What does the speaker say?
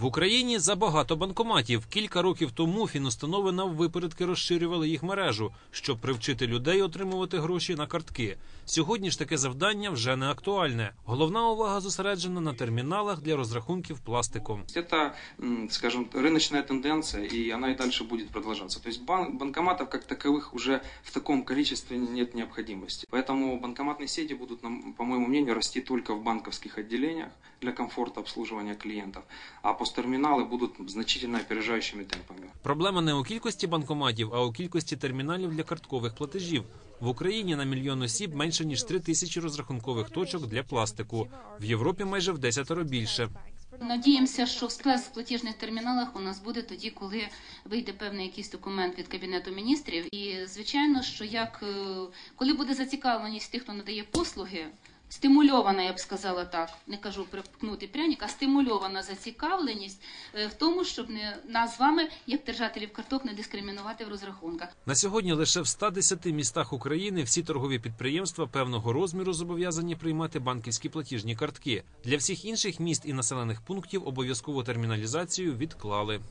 В Україні забагато банкоматів. Кілька років тому фінустанови наввипередки розширювали їх мережу, щоб привчити людей отримувати гроші на картки. Сьогодні ж таке завдання вже не актуальне. Головна увага зосереджена на терміналах для розрахунків пластиком. Это, м, скажем, рыночная тенденция, и она и дальше будет продолжаться. То есть бан- банкоматов как таковых уже в таком количестве нет необходимости. Поэтому банкоматные сети будут, нам- по моему мнению, расти только в банковских отделениях для комфорта обслуживания клиентов, а посттерминалы будут значительно опережающими темпами. Проблема не у кількості банкоматів, а у кількості терміналів для карткових платежів. В Україні на мільйон осіб менше ніж три тисячі розрахункових точок для пластику. В Європі майже в десятеро більше. Надіємося, що склад в платіжних терміналах у нас буде тоді, коли вийде певний якийсь документ від кабінету міністрів. І звичайно, що як е, коли буде зацікавленість тих, хто надає послуги. Стимульована, я б сказала так, не кажу припкнути пряник, а стимульована зацікавленість е, в тому, щоб не нас з вами, як держателів карток, не дискримінувати в розрахунках. На сьогодні лише в 110 містах України всі торгові підприємства певного розміру зобов'язані приймати банківські платіжні картки. Для всіх інших міст і населених пунктів обов'язкову терміналізацію відклали.